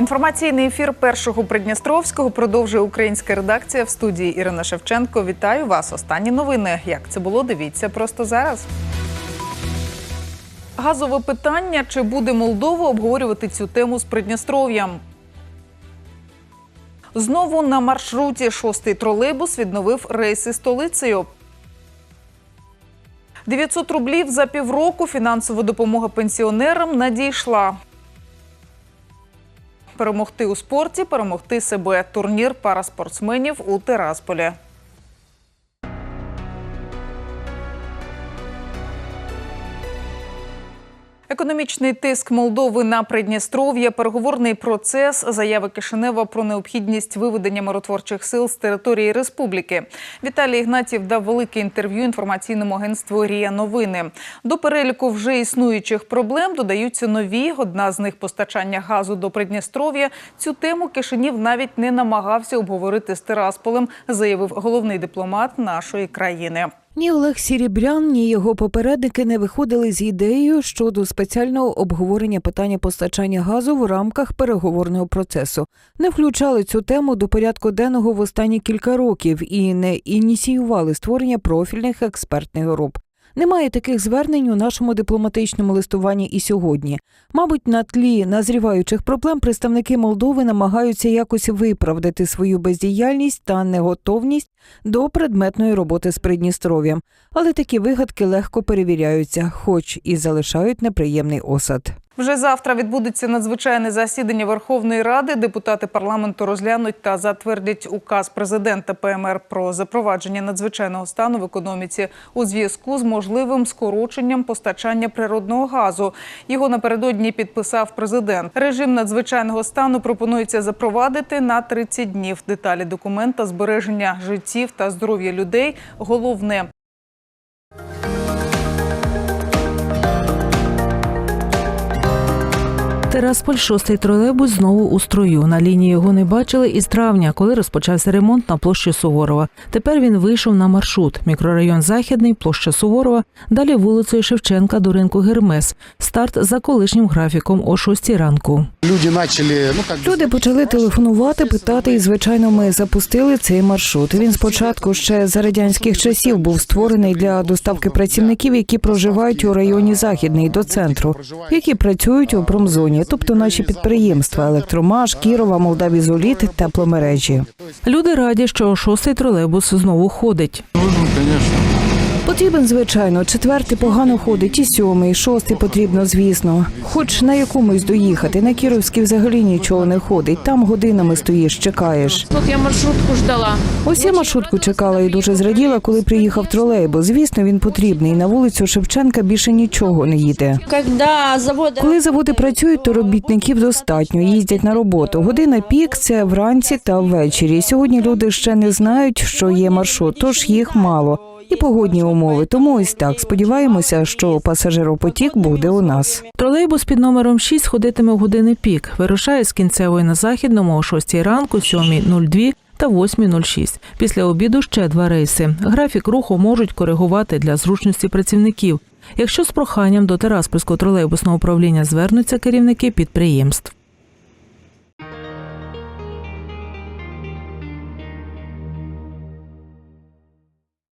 Інформаційний ефір першого Придністровського продовжує українська редакція в студії Ірина Шевченко. Вітаю вас. Останні новини. Як це було? Дивіться просто зараз. Газове питання: чи буде Молдова обговорювати цю тему з Придністров'ям? Знову на маршруті шостий тролейбус відновив рейси столицею. 900 рублів за півроку фінансова допомога пенсіонерам надійшла. Перемогти у спорті, перемогти себе. Турнір параспортсменів у Терасполі. Економічний тиск Молдови на Придністров'я, переговорний процес, заяви Кишинева про необхідність виведення миротворчих сил з території республіки. Віталій Ігнатів дав велике інтерв'ю інформаційному агентству Рія Новини. До переліку вже існуючих проблем додаються нові. Одна з них постачання газу до Придністров'я. Цю тему Кишинів навіть не намагався обговорити з Терасполем, заявив головний дипломат нашої країни. Ні Олег Сірібрян, ні його попередники не виходили з ідеєю щодо спеціального обговорення питання постачання газу в рамках переговорного процесу. Не включали цю тему до порядку денного в останні кілька років і не ініціювали створення профільних експертних груп. Немає таких звернень у нашому дипломатичному листуванні і сьогодні. Мабуть, на тлі назріваючих проблем представники Молдови намагаються якось виправдати свою бездіяльність та неготовність до предметної роботи з Придністров'ям, але такі вигадки легко перевіряються, хоч і залишають неприємний осад. Вже завтра відбудеться надзвичайне засідання Верховної Ради. Депутати парламенту розглянуть та затвердять указ президента ПМР про запровадження надзвичайного стану в економіці у зв'язку з можливим скороченням постачання природного газу. Його напередодні підписав президент. Режим надзвичайного стану пропонується запровадити на 30 днів. Деталі документа збереження життів та здоров'я людей головне. Терасполь шостий тролейбус знову у строю. На лінії його не бачили із травня, коли розпочався ремонт на площі Суворова. Тепер він вийшов на маршрут. Мікрорайон Західний, площа Суворова, далі вулицею Шевченка до ринку Гермес. Старт за колишнім графіком о 6 ранку. Люди начали, ну Люди почали телефонувати, питати, і звичайно, ми запустили цей маршрут. Він спочатку ще за радянських часів був створений для доставки працівників, які проживають у районі Західний до центру, які працюють у промзоні, тобто наші підприємства Електромаш, Кірова, Молдавізоліт, тепломережі. Люди раді, що шостий тролейбус знову ходить. Потрібен, звичайно, четвертий погано ходить, і сьомий, і шостий потрібно, звісно. Хоч на якомусь доїхати, на Кіровській взагалі нічого не ходить. Там годинами стоїш, чекаєш. Тут я маршрутку ждала. Ось я маршрутку чекала і дуже зраділа, коли приїхав тролейбус. Звісно, він потрібний. На вулицю Шевченка більше нічого не їде. Коли заводи працюють, то робітників достатньо. Їздять на роботу. Година пік це вранці та ввечері. Сьогодні люди ще не знають, що є маршрут, тож їх мало. І погодні умови. Тому ось так сподіваємося, що пасажиропотік буде у нас. Тролейбус під номером 6 ходитиме в години пік. Вирушає з кінцевої на західному о 6 ранку, 7.02 та 8.06. Після обіду ще два рейси. Графік руху можуть коригувати для зручності працівників. Якщо з проханням до Тераспольського тролейбусного управління звернуться керівники підприємств.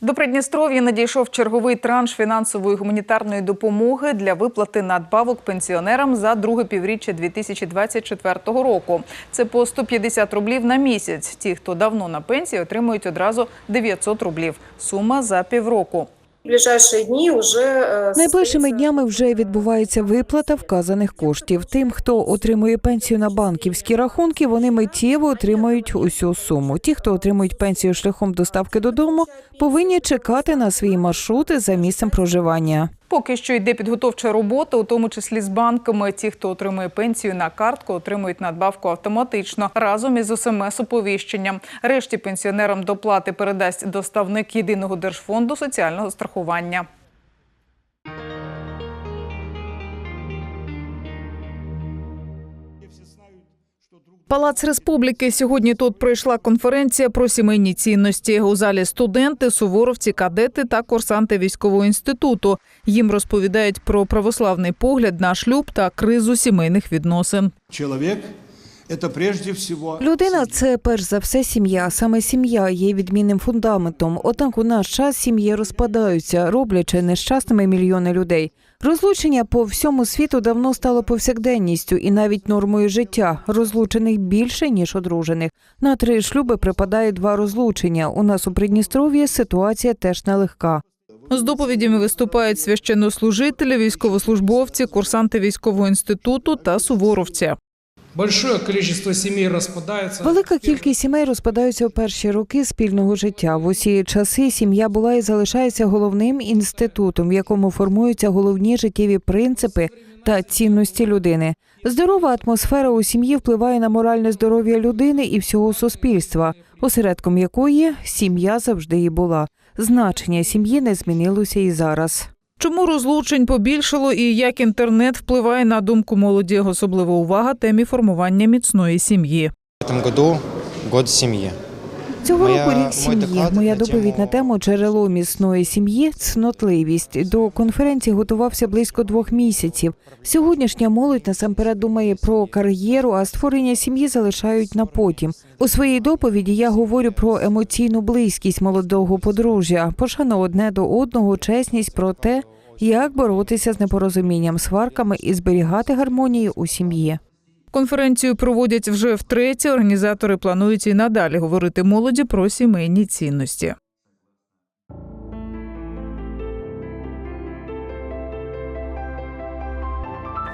До Придністров'я надійшов черговий транш фінансової гуманітарної допомоги для виплати надбавок пенсіонерам за друге півріччя 2024 року. Це по 150 рублів на місяць. Ті, хто давно на пенсії, отримують одразу 900 рублів. Сума за півроку. Э, Найближчими днями вже відбувається виплата вказаних коштів. Тим, хто отримує пенсію на банківські рахунки, вони миттєво отримають усю суму. Ті, хто отримують пенсію шляхом доставки додому, повинні чекати на свої маршрути за місцем проживання. Поки що йде підготовча робота, у тому числі з банками. Ті, хто отримує пенсію на картку, отримують надбавку автоматично разом із СМС-оповіщенням. Решті пенсіонерам доплати передасть доставник єдиного держфонду соціального страхування. Палац Республіки сьогодні тут пройшла конференція про сімейні цінності. У залі студенти, суворовці, кадети та курсанти військового інституту. Їм розповідають про православний погляд на шлюб та кризу сімейних відносин. Человек это прежде всего... Людина це перш за все сім'я. Саме сім'я є відмінним фундаментом. Однак у наш час сім'ї розпадаються, роблячи нещасними мільйони людей. Розлучення по всьому світу давно стало повсякденністю і навіть нормою життя. Розлучених більше ніж одружених. На три шлюби припадає два розлучення. У нас у Придністров'ї ситуація теж нелегка. З доповідями виступають священнослужителі, військовослужбовці, курсанти військового інституту та суворовці. Велика кількість сімей розпадаються у перші роки спільного життя. В усі часи сім'я була і залишається головним інститутом, в якому формуються головні життєві принципи та цінності людини. Здорова атмосфера у сім'ї впливає на моральне здоров'я людини і всього суспільства, осередком якої сім'я завжди і була. Значення сім'ї не змінилося і зараз. Чому розлучень побільшало і як інтернет впливає на думку молоді? Особлива увага темі формування міцної сім'ї. В цьому году год семьи. Цього Моя- року рік сім'ї. Моя доповідь на тему джерело міцної сім'ї цнотливість. До конференції готувався близько двох місяців. Сьогоднішня молодь насамперед думає про кар'єру, а створення сім'ї залишають на потім. У своїй доповіді я говорю про емоційну близькість молодого подружжя, пошану одне до одного, чесність про те, як боротися з непорозумінням, сварками і зберігати гармонію у сім'ї. Конференцію проводять вже втретє. Організатори планують і надалі говорити молоді про сімейні цінності.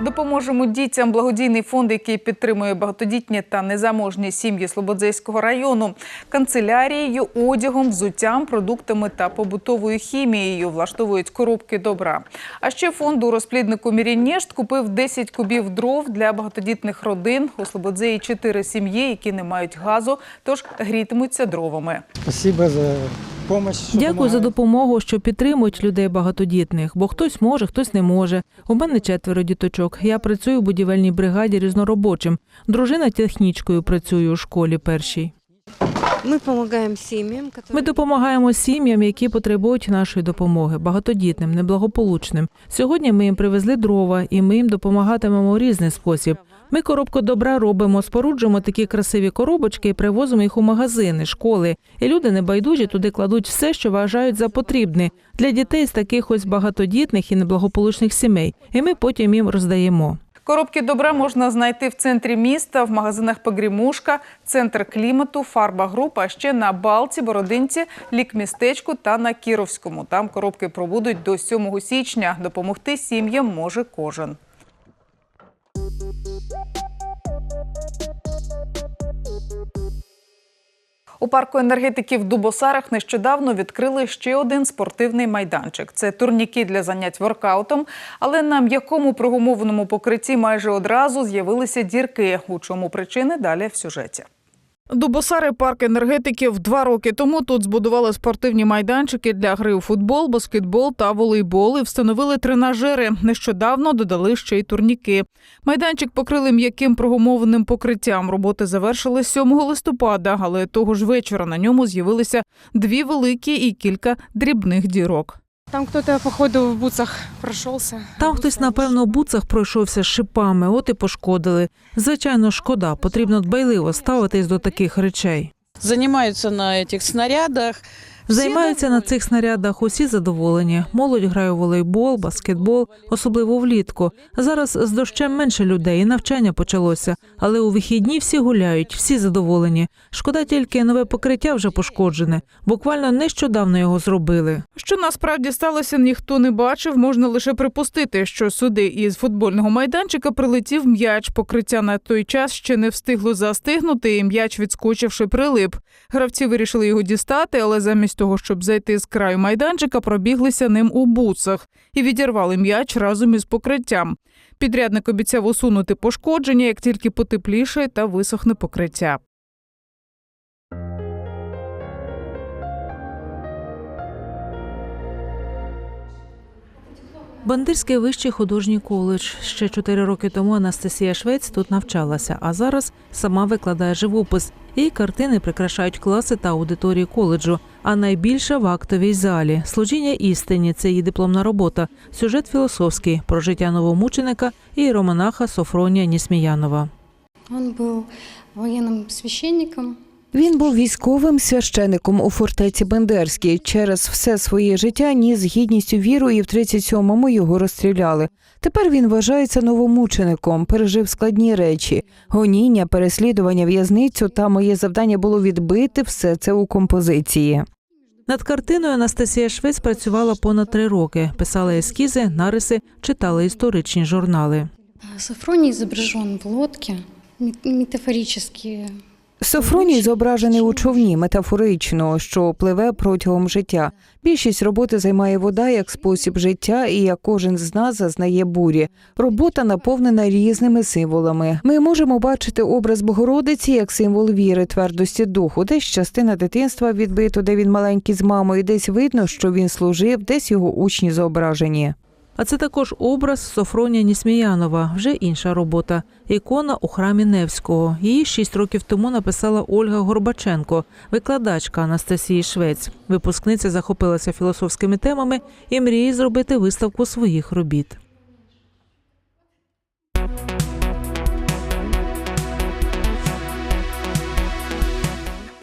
Допоможемо дітям. Благодійний фонд, який підтримує багатодітні та незаможні сім'ї Слободзейського району, канцелярією, одягом, взуттям, продуктами та побутовою хімією влаштовують коробки добра. А ще фонд у розпліднику Мірінєшт купив 10 кубів дров для багатодітних родин. У Слободзеї чотири сім'ї, які не мають газу, тож грітимуться дровами. Спасибо за Дякую за допомогу, що підтримують людей багатодітних, бо хтось може, хтось не може. У мене четверо діточок. Я працюю у будівельній бригаді різноробочим. Дружина технічкою працює у школі першій. Помогаем семьям, которые... Ми допомагаємо сім'ям, які потребують нашої допомоги, багатодітним, неблагополучним. Сьогодні ми їм привезли дрова, і ми їм допомагатимемо у різний спосіб. Ми коробку добра робимо, споруджуємо такі красиві коробочки і привозимо їх у магазини, школи. І люди небайдужі туди кладуть все, що вважають за потрібне для дітей з таких ось багатодітних і неблагополучних сімей. І ми потім їм роздаємо. Коробки добра можна знайти в центрі міста, в магазинах Погрімушка, центр клімату, фарба груп, а ще на Балці, Бородинці, Лікмістечку та на Кіровському. Там коробки пробудуть до 7 січня. Допомогти сім'ям може кожен. У парку енергетиків Дубосарах нещодавно відкрили ще один спортивний майданчик. Це турніки для занять воркаутом, але на м'якому прогумованому покритті майже одразу з'явилися дірки. У чому причини далі в сюжеті. Дубосари парк енергетиків два роки тому тут збудували спортивні майданчики для гри у футбол, баскетбол та волейбол і встановили тренажери. Нещодавно додали ще й турніки. Майданчик покрили м'яким прогумованим покриттям. Роботи завершили 7 листопада, але того ж вечора на ньому з'явилися дві великі і кілька дрібних дірок. Там кто-то, походу, в буцах пройшовся. Там хтось, напевно, в буцах пройшовся з шипами, от і пошкодили. Звичайно, шкода, потрібно дбайливо ставитись до таких речей. Займаються на цих снарядах. Займаються на цих снарядах усі задоволені. Молодь грає у волейбол, баскетбол, особливо влітку. Зараз з дощем менше людей, і навчання почалося. Але у вихідні всі гуляють, всі задоволені. Шкода тільки нове покриття вже пошкоджене. Буквально нещодавно його зробили. Що насправді сталося, ніхто не бачив. Можна лише припустити, що сюди із футбольного майданчика прилетів м'яч. Покриття на той час ще не встигло застигнути, і м'яч, відскочивши, прилип. Гравці вирішили його дістати, але замість того, щоб зайти з краю майданчика, пробіглися ним у буцах і відірвали м'яч разом із покриттям. Підрядник обіцяв усунути пошкодження, як тільки потепліше та висохне покриття. Бандирський вищий художній коледж. Ще чотири роки тому Анастасія Швець тут навчалася, а зараз сама викладає живопис. Її картини прикрашають класи та аудиторії коледжу. А найбільше в актовій залі. Служіння істині це її дипломна робота. Сюжет філософський про життя новомученика і романаха Софронія Нісміянова. Он был военным священником. Він був військовим священиком у фортеці Бендерській. Через все своє життя ніс з гідністю віру, і в 37-му його розстріляли. Тепер він вважається новомучеником, пережив складні речі: гоніння, переслідування, в'язницю. Та моє завдання було відбити все це у композиції. Над картиною Анастасія Швець працювала понад три роки. Писала ескізи, нариси, читала історичні журнали. Сафроний изображен в лодке, мет- метафорически. Софроній зображений у човні метафорично, що пливе протягом життя. Більшість роботи займає вода як спосіб життя, і як кожен з нас зазнає бурі. Робота наповнена різними символами. Ми можемо бачити образ Богородиці як символ віри, твердості духу. Десь частина дитинства відбито, де він маленький з мамою, десь видно, що він служив, десь його учні зображені. А це також образ Софронія Нісміянова, вже інша робота. Ікона у храмі Невського. Її шість років тому написала Ольга Горбаченко, викладачка Анастасії Швець. Випускниця захопилася філософськими темами і мріє зробити виставку своїх робіт.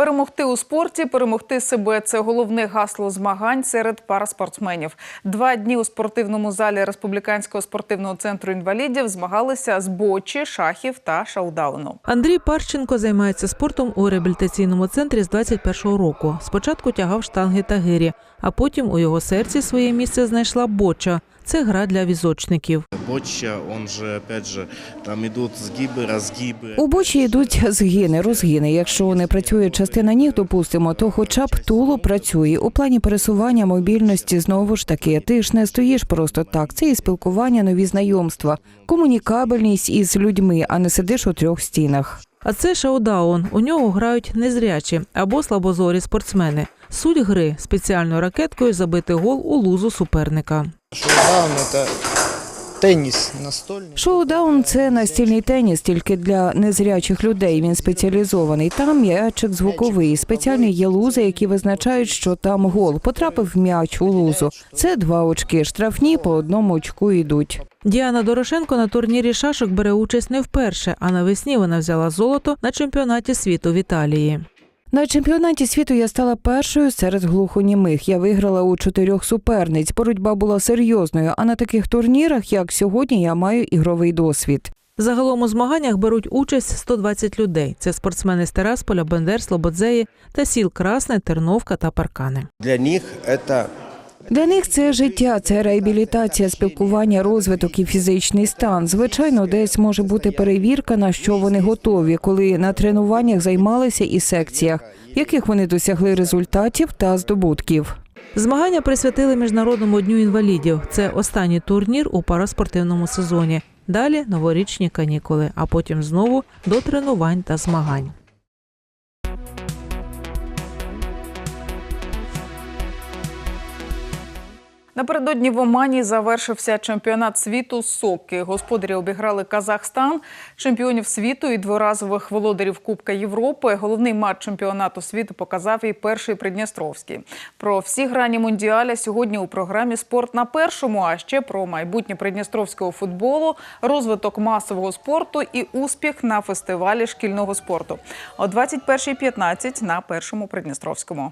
Перемогти у спорті, перемогти себе це головне гасло змагань серед параспортсменів. Два дні у спортивному залі Республіканського спортивного центру інвалідів змагалися з бочі, шахів та шоудауну. Андрій Парченко займається спортом у реабілітаційному центрі з 21-го року. Спочатку тягав штанги та гирі, а потім у його серці своє місце знайшла боча. Це гра для візочників. Боча, он же, опять же, там идут сгибы, разгибы. У бочі йдуть згини, розгини. Якщо не працює частина ніг, допустимо, то хоча б туло працює. У плані пересування мобільності знову ж таки. Ти ж не стоїш просто так. Це і спілкування, нові знайомства, комунікабельність із людьми, а не сидиш у трьох стінах. А це шоудаун. У нього грають незрячі або слабозорі спортсмени. Суть гри спеціальною ракеткою забити гол у лузу суперника. Шоудаун это теннис настольный. Шоудаун це настільний теніс тільки для незрячих людей. Він спеціалізований. Там м'ячик звуковий. Спеціальні є лузи, які визначають, що там гол. Потрапив м'яч у лузу. Це два очки. Штрафні по одному очку йдуть. Діана Дорошенко на турнірі шашок бере участь не вперше, а навесні вона взяла золото на чемпіонаті світу в Італії. На чемпіонаті світу я стала першою серед глухонімих. Я виграла у чотирьох суперниць. Боротьба була серйозною. А на таких турнірах, як сьогодні, я маю ігровий досвід. Загалом у змаганнях беруть участь 120 людей. Це спортсмени з Терасполя, Бендер, Слободзеї та сіл Красне, Терновка та Паркани. Для них это Для них це життя, це реабілітація, спілкування, розвиток і фізичний стан. Звичайно, десь може бути перевірка, на що вони готові, коли на тренуваннях займалися і секціях, яких вони досягли результатів та здобутків. Змагання присвятили Міжнародному дню інвалідів. Це останній турнір у параспортивному сезоні. Далі новорічні канікули, а потім знову до тренувань та змагань. Напередодні в Омані завершився чемпіонат світу соки. Господарі обіграли Казахстан, чемпіонів світу і дворазових володарів Кубка Європи. Головний матч чемпіонату світу показав і перший Придністровський. Про всі грані мундіаля сьогодні у програмі Спорт на першому. А ще про майбутнє придністровського футболу, розвиток масового спорту і успіх на фестивалі шкільного спорту о 21.15 на першому Придністровському.